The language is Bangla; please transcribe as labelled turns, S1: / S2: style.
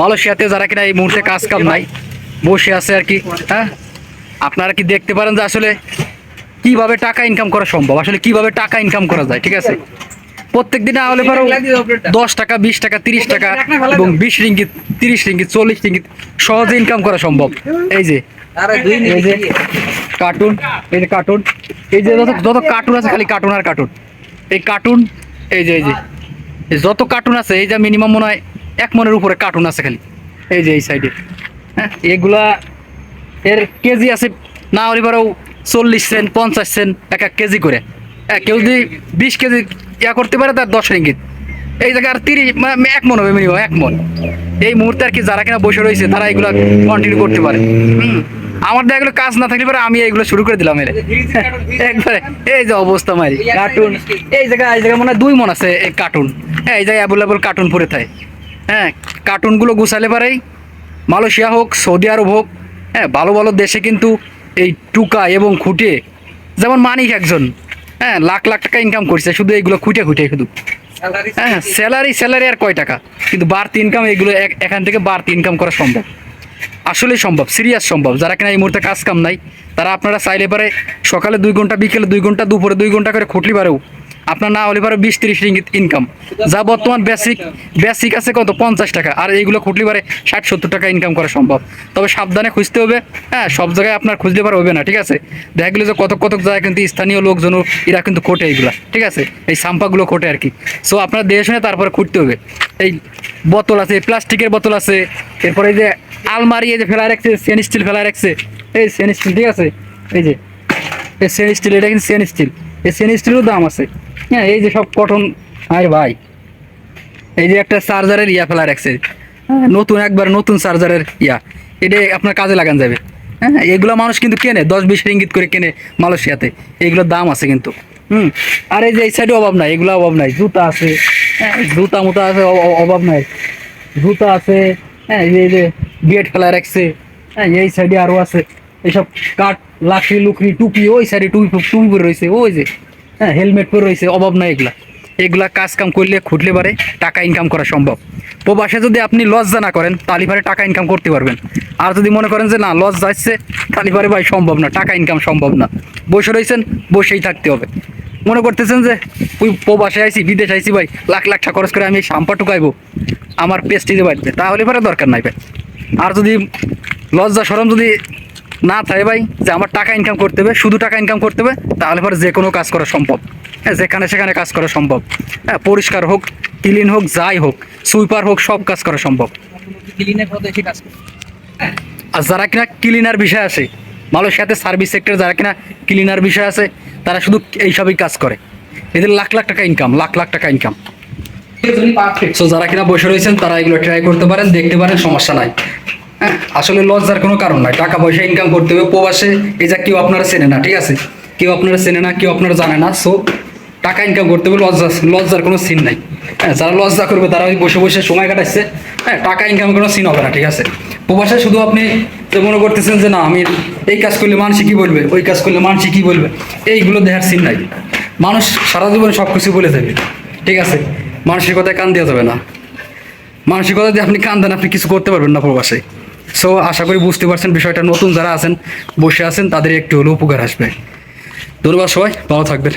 S1: মালয়েশিয়াতে যারা কিনা এই মুহূর্তে কাজ কাম নাই, বসে আছে আর কি হ্যাঁ? আপনারা কি দেখতে পারেন যে আসলে কীভাবে টাকা ইনকাম করা সম্ভব? আসলে কীভাবে টাকা ইনকাম করা যায়, ঠিক আছে? প্রত্যেক দিনে হলে পারো দশ টাকা, বিশ টাকা, তিরিশ টাকা এবং বিশ রিঙ্গিত, তিরিশ রিঙ্গিত, চল্লিশ রিঙ্গিত সহজে ইনকাম করা সম্ভব। এই যে এই যে কার্টুন এই যে কার্টুন এই যে যত যত কার্টুন আছে খালি কার্টুন আর কার্টুন এই কার্টুন এই যে এই যে যত কার্টুন আছে, এই যে মিনিমাম মনে হয় এক মনের উপরে কার্টুন আছে খালি। এই যে এই সাইডে হ্যাঁ এগুলা এর কেজি আছে না হলে পারো চল্লিশ সেন্ট পঞ্চাশ সেন্ট এক এক কেজি করে। হ্যাঁ কেউ যদি বিশ কেজি ইয়া করতে পারে তার দশ রিঙ্গিত এই জায়গায় আর তিরিশ মানে এক মন হবে মিনিমাম এক মন। এই মুহূর্তে আর কি যারা কিনা বসে রয়েছে, তারা এগুলো কন্টিনিউ করতে পারে। আমার দেখা কাজ না থাকলে পরে আমি এগুলো শুরু করে দিলাম এর। একবারে, এই যে অবস্থা মারি কার্টুন এই জায়গায় এই জায়গায় মনে হয় দুই মন আছে এই কার্টুন হ্যাঁ এই জায়গায় অ্যাভেলেবল কার্টুন পরে থাকে। হ্যাঁ কার্টুনগুলো গুছালে পারেই। মালয়েশিয়া হোক সৌদি আরব হোক হ্যাঁ ভালো ভালো দেশে কিন্তু এই টুকা এবং খুঁটে যেমন মানিক একজন হ্যাঁ লাখ লাখ টাকা ইনকাম করছে শুধু এইগুলো খুঁটে খুঁটে শুধু। হ্যাঁ স্যালারি স্যালারি আর কয় টাকা? কিন্তু বাড়তি ইনকাম এগুলো এখান থেকে বাড়তি ইনকাম করা সম্ভব। আসলেই সম্ভব সিরিয়াস সম্ভব। যারা কিনা এই মুহূর্তে কাজ কাম নাই তারা আপনারা চাইলে পারে সকালে দুই ঘণ্টা বিকেলে দুই ঘণ্টা দুপুরে দুই ঘণ্টা করে খুঁটলি পারেও আপনার না হলে পারে বিশ তিরিশ রিঙ্গিত ইনকাম যা বর্তমান বেসিক বেসিক আছে কত? পঞ্চাশ টাকা। আর এইগুলো খুঁটলি পারে ষাট, সত্তর টাকা ইনকাম করা সম্ভব। তবে সাবধানে খুঁজতে হবে। হ্যাঁ সব জায়গায় আপনার খুঁজলে পারে হবে না, ঠিক আছে? দেখা গেলো যে কতক কতক জায়গায় কিন্তু স্থানীয় লোকজন এরা কিন্তু খোটে এইগুলা, ঠিক আছে? এই সাম্পাগুলো খোটে আর কি। সো আপনার দেখে শুনে তারপরে খুঁজতে হবে। এই বোতল আছে, প্লাস্টিকের বোতল আছে, এরপরে এই যে আলমারি, এই যে ফেলা রাখছে সেন স্টিল ফেলা রাখছে, এই সেন স্টিল ঠিক আছে? এই যে, এই সেন স্টিল এটা কিন্তু সেন স্টিল এই সেন স্টিলেরও দাম আছে। হ্যাঁ এই যে সব কটন আরে ভাই এই যে একটা চার্জারের ইয়া ফেলা রাখছে। হ্যাঁ, নতুন একবার নতুন চার্জারের ইয়া এটা আপনার কাজে লাগান যাবে। হ্যাঁ এগুলো মানুষ কিন্তু কেনে দশ বিশ রিঙ্গিত করে কেনে মালয়েশিয়াতে। এগুলোর দাম আছে কিন্তু। হুম আর এই যে এই সাইডে অভাব নাই এগুলো অভাব নাই। জুতা আছে হ্যাঁ জুতা মুতা আছে অভাব নাই। জুতা আছে হ্যাঁ এই যে- গেট ফেলা রাখছে। হ্যাঁ এই সাইডে আরও আছে। এইসব কাঠ লাকড়ি লুকড়ি টুপি ওই সাইডে টুপি টুপি পরে রয়েছে ওই যে। হ্যাঁ হেলমেট পরে রয়েছে, অভাব নাই এগুলা। এগুলা কাজ কাম করলে খুঁটলে পারে টাকা ইনকাম করা সম্ভব। প্রবাসে যদি আপনি লজ্জা না করেন, তাহলে পারে টাকা ইনকাম করতে পারবেন। আর যদি মনে করেন যে না লজ যাচ্ছে তাহলে পারে ভাই সম্ভব না, টাকা ইনকাম সম্ভব না। বসে রয়েছেন, বসেই থাকতে হবে। মনে করতেছেন যে, ওই প্রবাসে আইসি বিদেশ আইসি ভাই, লাখ লাখ টাকা খরচ করে আমি শাম্পা টুকাইবো, আমার পেস্টিজে বাড়বে, তাহলে পরে দরকার নাই ভাই। আর যদি লজ্জা সরম যদি না থাকে ভাই, যে আমার টাকা ইনকাম করতে হবে, শুধু টাকা ইনকাম করতে হবে, তাহলে পরে যে কোনো কাজ করা সম্ভব। হ্যাঁ যেখানে সেখানে কাজ করা সম্ভব। হ্যাঁ পরিষ্কার হোক ক্লিন হোক, যাই হোক সুইপার হোক, সব কাজ করা সম্ভব। আর যারা কিনা ক্লিনার বিষয় আছে, মালয়েশিয়াতে সার্ভিস সেক্টর যারা কিনা ক্লিনার বিষয় আছে, তারা শুধু এইসবই কাজ করে। এদের লাখ লাখ টাকা ইনকাম লাখ লাখ টাকা ইনকাম যারা কিনা বসে রয়েছেন, তারা এগুলো ট্রাই করতে পারেন, দেখতে পারেন, সমস্যা নাই। আসলে লজ্জার কোনো কারণ নাই। টাকা পয়সা ইনকাম করতে হবে, প্রবাসে এই যা কেউ আপনারা চেনে না, ঠিক আছে? কেউ আপনারা চেনে না, কেউ আপনারা জানে না সো টাকা ইনকাম করতে হবে, লজ্জা লজ্জার কোনো সিন নাই। হ্যাঁ যারা লজ্জা করবে তারা ওই বসে বসে সময় কাটাচ্ছে হ্যাঁ টাকা ইনকাম কোনো সিন হবে না, ঠিক আছে? প্রবাসে শুধু আপনি মনে করতেছেন যে না, আমি এই কাজ করলে মানুষ কী বলবে, ওই কাজ করলে মানুষ কী বলবে, এইগুলো দেখার সিন নাই। মানুষ সারা জীবনে সব কিছু বলে দেবে, ঠিক আছে? মানুষের কথায় কান দেওয়া যাবে না। মানসিক কথা দিয়ে আপনি কান দেন, আপনি কিছু করতে পারবেন না প্রবাসে। সো আশা করি বুঝতে পারছেন বিষয়টা। নতুন যারা আছেন, বসে আছেন, তাদের একটু হলেও উপকার আসবে। ধন্যবাদ সবাই, ভালো থাকবেন।